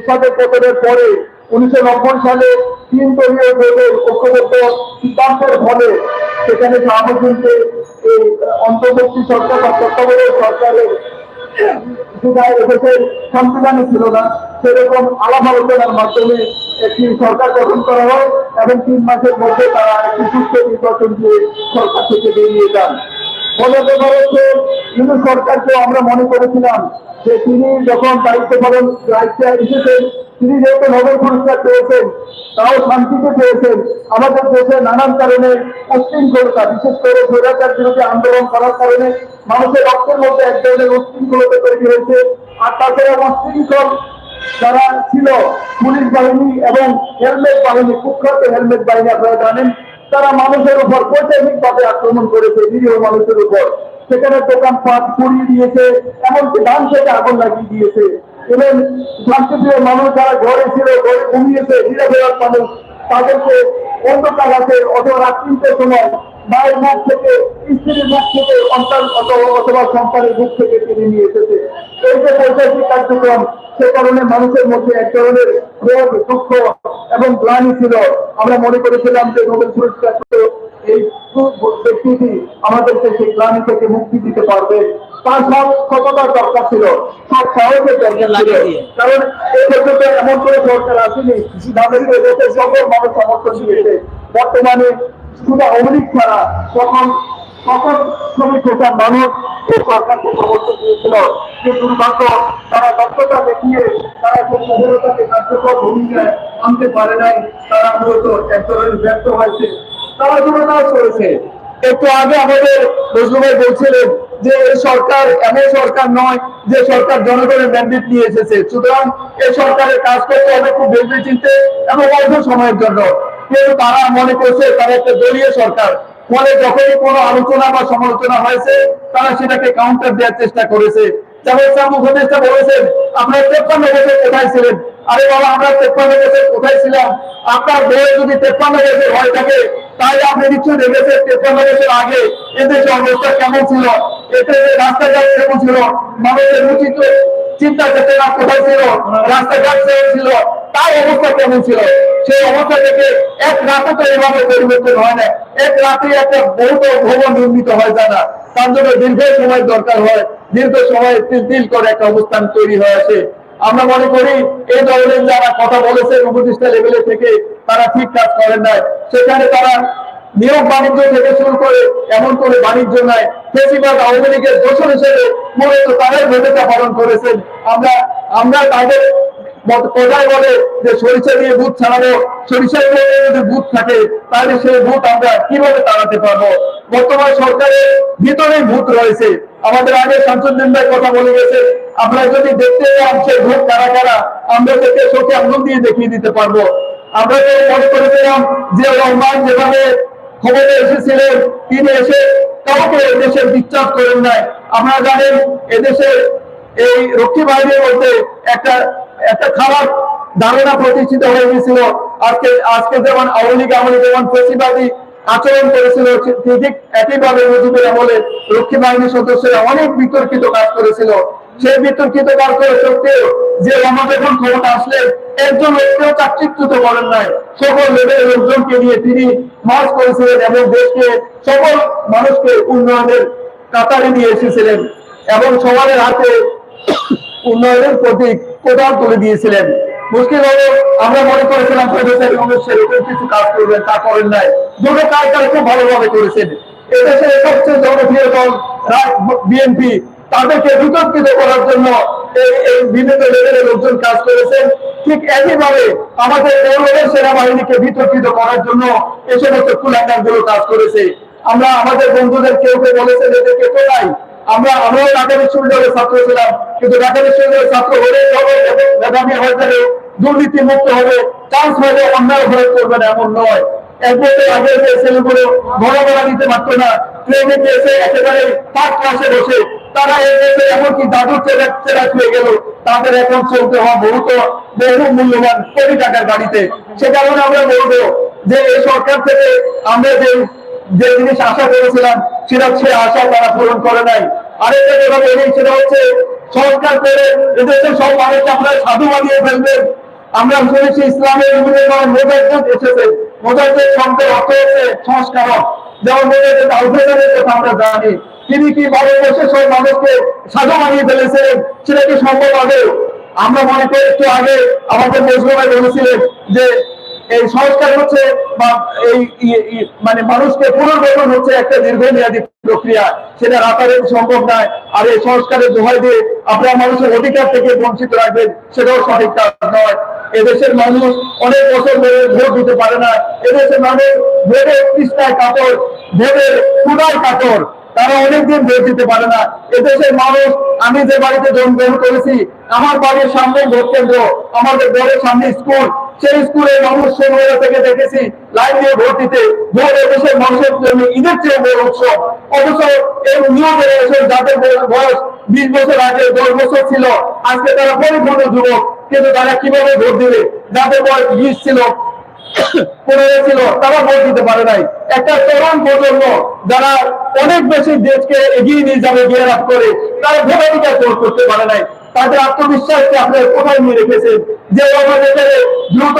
এরশাদের পতনের পরে উনিশশো নব্বই সালে তিন দলীয় জোটের ঐক্যবদ্ধ সিদ্ধান্তের ফলে সেখানে শাহাবুদ্দিনকে এই অন্তর্বর্তী সরকার বা তত্ত্বাবধায়ক সরকারের সংবিধানে ছিল না। সেরকম আলাপ আলোচনার মাধ্যমে একটি সরকার গঠন করা হয় এবং তিন মাসের মধ্যে তারা একটি সুস্থ নির্বাচন দিয়ে সরকার থেকে বেরিয়ে যান। ফলে ব্যাপার হচ্ছে কিন্তু সরকারকে আমরা মনে করেছিলাম যে তিনি যখন দায়িত্ব পালন, দায়িত্বে এসেছেন, তিনি যেহেতু নোবেল পুরস্কার পেয়েছেন, তাও শান্তিতে পেয়েছেন, আমাদের দেশে নানান কারণে উশৃঙ্খলতা বিশেষ করে স্বৈরাচার বিরোধী আন্দোলন করার কারণে মানুষের রক্তের মধ্যে এক ধরনের উশৃঙ্খলতা তৈরি হয়েছে। আর তাছাড়া উশৃঙ্খল যারা ছিল, পুলিশ বাহিনী এবং হেলমেট বাহিনী, কুখ্যাত হেলমেট বাহিনী, আপনারা জানেন তারা মানুষের উপর বৈজ্ঞানিক ভাবে আক্রমণ করেছে, নিরীহ মানুষের উপর। সেখানে দোকান পাট পুড়িয়ে দিয়েছে, এমনকি ধান থেকে আগুন লাগিয়ে দিয়েছে। এবং শান্তিপ্রিয় মানুষ যারা ঘরে ছিল, ঘরে ঘুমিয়েছে, নিরাপরাধ মানুষ, তাদেরকে অন্ধকার রাতে অথবা তিনটের সময় মায়ের মুখ থেকে, স্ত্রীর মুখ থেকে সন্তান অথবা সন্তানের মুখ থেকে কেড়ে নিয়ে এসেছে। এই যে বৈষয়িক কার্যক্রম সে কারণে মানুষের মধ্যে এক ধরনের ক্ষোভ দুঃখ এবং গ্লানি ছিল। আমরা মনে করেছিলাম যে নোবেল পুরস্কার এই ব্যক্তিটি আমাদেরকে সেই গ্লানি থেকে মুক্তি দিতে পারবে। তার সব সততার দরকার ছিল। সব ছিল। কারণ এই ক্ষেত্রে এমন করে সরকার আসেনি যাদেরকে দেশের সকল মানুষ সমর্থন দিয়েছে। বর্তমানে শুধু অমরিক ছাড়া তখন যে সরকার এমন সরকার নয় যে সরকার জনগণের ম্যান্ডেট নিয়ে এসেছে। সুতরাং এই সরকারের কাজ করতে হবে খুব ভেবে চিনতে এবং অল্প সময়ের জন্য। কিন্তু তারা মনে করছে তারা একটা দলীয় সরকার। ফলে যখনই কোনো আলোচনা বা সমালোচনা হয়েছে, তারা সেটাকে কাউন্টার দেওয়ার চেষ্টা করেছে। যেমন বছর কোথায় ছিল? রাস্তাঘাট ছিল? মানুষের চিন্তা কোথায় ছিল? রাস্তাঘাট ছিল? অবস্থা কেমন ছিল? সেই অবস্থা থেকে এক রাতে তো এভাবে পরিবর্তন হয় না। এক রাতে একটা বহুত ভবন নির্মিত হয় যায় না তার জন্য দীর্ঘ সময় দরকার হয়। দীর্ঘ সময় তিল করে একটা অবস্থান তৈরি হয়ে আসে। আমরা মনে করি এই ধরনের যারা কথা বলেছেন উপদেষ্টা লেভেলে থেকে, তারা ঠিক কাজ করেন নাই। সেখানে তারা নিয়োগ বাণিজ্য থেকে শুরু করে এমন করে বাণিজ্য নাই। বেশিরভাগ আওয়ামী লীগের দোষর হিসেবে মূলত তারাই ভূমিকা পালন করেছেন। আমরা আমরা তাদের কথায় বলে যে সরিষা দিয়ে ভূত ছাড়াবো সরিষা দিয়ে যদি ভূত থাকে, তাহলে সেই ভূত আমরা কীভাবে তাড়াতে পারব? বর্তমান সরকারের ভিতরেই ভূত রয়েছে। আমাদের আগে শামসুদ্দিন ভাই কথা বলে গেছে, আমরা যদি দেখতে চান সেই ভূত কারা কারা, আমরা থেকে চোখে আঙ্গুল দিয়ে দেখিয়ে দিতে পারব। আমরা তো মনে করেছিলাম যে রহমান যেভাবে খবরে এসেছিলেন, তিনি এসে কাউকে এদেশের বিশ্বাস করেন নাই। আপনারা জানেন এদেশের এই রক্ষী বাহিনীর মধ্যে একটা একটা খারাপ ধারণা প্রতিষ্ঠিত হয়ে গেছিল আজকে আজকে যেমন আওয়ামী লীগ আমলে যেমন ফেসিবাদী আচরণ করেছিল, ঠিক একইভাবে মুজিবের আমলে রক্ষী বাহিনীর সদস্যরা অনেক বিতর্কিত কাজ করেছিল। সেই বিতর্কিত কাজ করে সত্ত্বেও যে রমা যখন ক্ষমতা আসলেন একজন লোককেও চাকচিত্রিত করেন নাই। সকল লেভেলের লোকজনকে নিয়ে তিনি মার্চ করেছিলেন এবং দেশকে, সকল মানুষকে উন্নয়নের কাতারে নিয়ে এসেছিলেন। এবং সমাজের হাতে উন্নয়নের প্রতীক কোদাল তুলে দিয়েছিলেন। মুশকিল আমরা মনে করেছিলাম প্রফেসর ইউনুস সেরকম কিছু কাজ করবেন, তা করেন নাই। দুটো কাজ তারা খুব ভালোভাবে করেছেন। এদেশের সবচেয়ে জনপ্রিয় দল বিএনপি, তাদেরকে বিতর্কিত করার জন্য বিভিন্ন লেভেলের লোকজন কাজ করেছেন। ঠিক একইভাবে আমাদের পৌরবের সেনাবাহিনীকে বিতর্কিত করার জন্য এ সমস্ত কুলাঙ্গারগুলো কাজ করেছে। আমরা আমাদের বন্ধুদের কেউ কেউ বলেছেন, এদেরকে কোথায় আমরা আমরাও ঢাকা বিশ্ববিদ্যালয়ের ছাত্র ছিলাম, কিন্তু ঢাকা বিশ্ববিদ্যালয়ের ছাত্র হলে হবে এবং হয়ে দুর্নীতি মুক্ত হবে চান্স হবে অন্যায় ভয় করবে না, এমন নয়। একেবারে বসে। তারা হয়ে গেল। তাদের এখন মূল্যবান টাকার গাড়িতে আমরা বলব যে এই সরকার থেকে আমরা যে যে জিনিস আশা করেছিলাম, সেটা সে আশা তারা পূরণ করে নাই। আরেকটা যেটা বলি, সেটা হচ্ছে সংস্কার করে এদেশের সব মানুষকে আপনারা সাধু বানিয়ে ফেলবেন। আমরা শুনেছি ইসলামের বিভিন্ন মোজাইদ এসেছে। মোজাইদের শব্দের অর্থ হচ্ছে সংস্কারক। যেমন মোজাইদ আলফেদারের কথা আমরা জানি। তিনি কি ভারতবর্ষের সব মানুষকে সাধু বানিয়ে ফেলেছিলেন? সেটা কি সম্ভব হবে? আমরা মনে করি একটু আগে আমাদের মজলুমাই বলেছিলেন যে এই সংস্কার হচ্ছে বা এই মানে মানুষকে পুনর্গঠন হচ্ছে একটা দীর্ঘমেয়াদী প্রক্রিয়া। সেটা রাতারাতি সম্ভব নয়। আর এই সংস্কারের দোহাই দিয়ে আপনারা মানুষের অধিকার থেকে বঞ্চিত রাখবেন, সেটাও সঠিক কাজ নয়। এদেশের মানুষ অনেক বছর ধরে ভোট দিতে পারে না। এদেশের মানুষ ভোটের তৃষ্ণায় কাতর ভোটের ক্ষুদায় কাতর। তারা অনেকদিন ভোট দিতে পারে না। এদেশের মানুষ, আমি যে বাড়িতে জন্মগ্রহণ করেছি, আমার বাড়ির সামনে ভোট কেন্দ্র, আমাদের ঘরের সামনে স্কুল সেই স্কুলে মানুষ ছোটবেলা থেকে দেখেছি, লাইন দিয়ে ভোট দিতে ভোট এদেশের মানুষের জন্য ঈদের চেয়ে বড় উৎসব। অথচ এই নিউ জেনারেশন যাদের বয়স- বিশ বছর আগে, দশ বছর ছিল, আজকে তারা পরিপূর্ণ যুবক, কিন্তু তারা কীভাবে ভোট দিবে? যাদের বয়স বিশ ছিল, পনেরো ছিল, তারা ভোট দিতে পারে নাই। একটা তরুণ প্রজন্ম যারা অনেক বেশি দেশকে এগিয়ে নিয়ে যাবে আপ করে, তারা ভোটাধিকার করতে পারে নাই। তাদের আত্মবিশ্বাসকে আপনারা কোথায় নিয়ে রেখেছেন? যে আমাদের দ্রুত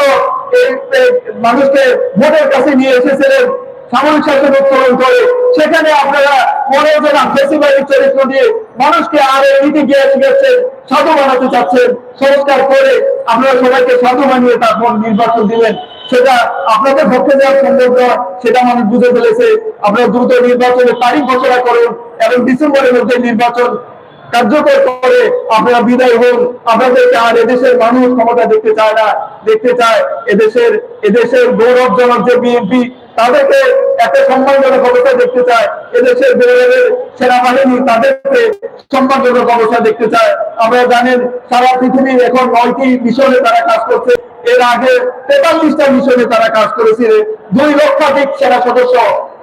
মানুষকে ভোটের কাছে নিয়ে এসেছিলেন, সামরিক শাসন উত্তোলন করে, সেখানে আপনারা মনে হচ্ছে না ফেসিবাদী চরিত্র দিয়ে মানুষকে আর নীতি গিয়ে শিখাচ্ছেন সাধু বানাতে চাচ্ছেন, সংস্কার করে আপনারা সবাইকে সাধু বানিয়ে তারপর নির্বাচন দিলেন। সেটা আপনাদের পক্ষে দেওয়া সম্ভব নয়, সেটা মানুষ বুঝে ফেলেছে। আপনারা দ্রুত নির্বাচনের তারিখ ঘোষণা করুন এবং ডিসেম্বরের মধ্যে নির্বাচন কার্যকর করে আপনারা বিদায় হন। আপনাদেরকে আর এদেশের মানুষ ক্ষমতা দেখতে চায় না, দেখতে চায় এদেশের এদেশের গৌরবজনক যে বিএনপি, তাদেরকে একটা সম্মানজনক অবস্থা দেখতে চায়। এদেশের বেরোবের সেনাবাহিনী তাদেরকে সম্মানজনক অবস্থা দেখতে চায়। আমরা জানেন, সারা পৃথিবীর এখন নয়টি মিশনে তারা কাজ করছে। এর আগে তেতাল্লিশটা মিশনে তারা কাজ করেছিল দুই লক্ষাধিক সেনা সদস্য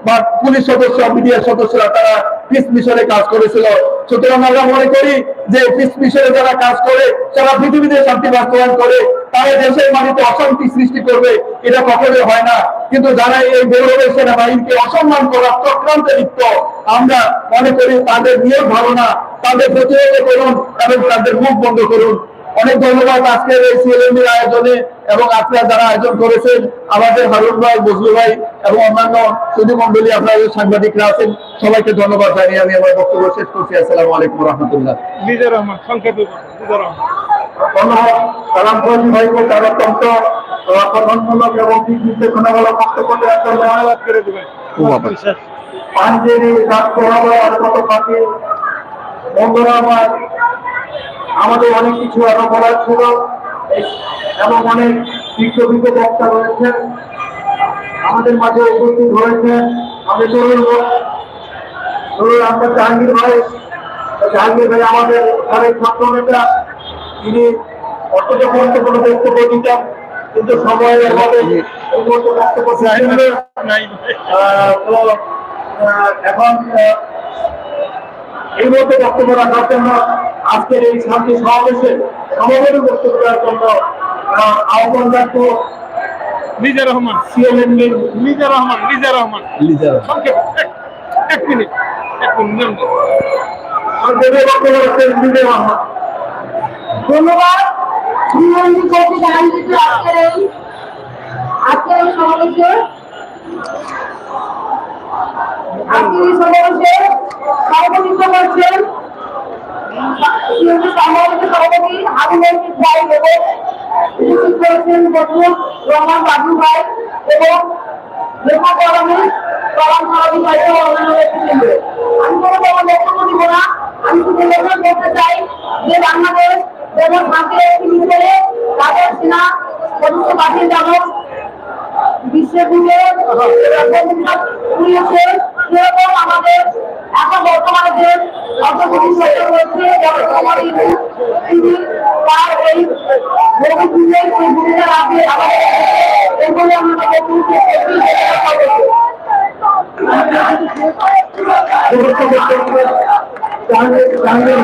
বা পুলিশ সদস্য মিডিয়ার সদস্যরা, তারা পিস মিশনে কাজ করেছিল। সুতরাং আমরা মনে করি যে পিস মিশনে যারা কাজ করে সারা পৃথিবীতে শান্তি বাস্তবায়ন করে, তারা দেশের মাটিতে অশান্তি সৃষ্টি করবে, এটা কখনোই হয় না। কিন্তু যারা এই গৌরবের সেনাবাহিনীকে অসম্মান করা চক্রান্তে লিপ্ত, আমরা মনে করি তাদের নিয়োগ ভালো না। তাদের প্রতিরোধ করুন এবং তাদের মুখ বন্ধ করুন। অনেক ধন্যবাদ আজকের এই সিএলএমডির আয়োজনে এবং আপনারা যারা আয়োজন করেছেন আমাদের হারুন ভাই বজলু ভাই এবং অন্যান্য সুধী মন্ডলী আপনাদের সাংবাদিকরা আছেন সবাইকে ধন্যবাদ জানিয়ে আমি আমার বক্তব্য শেষ করছি। আসসালামু আলাইকুম রহমতুল্লাহ। রহমান সংক্ষেপে ধন্যবাদ। সালাম ভাইকে তার অত্যন্ত আহ, এবং দিক নির্দেশনামূলক বক্তব্য দেওয়ার জন্য ধন্যবাদ করে দেবেন। ও বাবা। বিশ্বাস। পাঞ্জেরি রাষ্ট্র আর কত পাখি বন্ধুরা আমার আমাদের অনেক কিছু আরও বলার ছিল। এবং অনেক বিক্ষোভিত বক্তা রয়েছেন। আমাদের মাঝে উপস্থিত হয়েছেন আমাদের তরুণ ধরুন আমরা জাহাঙ্গীর ভাই। জাহাঙ্গীর ভাই আমাদের ঘরের ছাত্র নেতা। তিনি অত্যন্ত গুরুত্বপূর্ণ বক্তব্য দিতেন। কিন্তু সময়ের অভাবে এখন এই মুহূর্তে বক্তব্য রাখার জন্য আজকের এই শান্তি সমাবেশে সমবেত বক্তব্য দেওয়ার জন্য আহ, আহ্বান রাখব নিজের রহমান। সিএলএন নিজের রহমান নিজের রহমান। সংক্ষেপে এক- এক মিনিট এক মিনিট। রহমান ধন্যবাদ। আজকের এই সমাবেশে আজকের এই সমাবেশে সভাপতিত্ব করছেন বিএনপি সম্মানিত সভাপতি ভাই এবং উপস্থিত করেছেন বদরুল ভাই এবং লেখা কলামে আমি কোনো তেমন বক্তব্য দিব না। আমি শুধু লেখা করতে চাই যে বাংলাদেশ যেমন শান্তির একটি যাব বিশ্বের দিকে সেরকম আমাদের এখন বর্তমানে যে অর্থনীতি সরকার রয়েছে সমাজ তিনি তার এই ভবিষ্যতের সেই ভূমিকা রাখবে আমাদের এগুলো আমরা জাহাঙ্গীর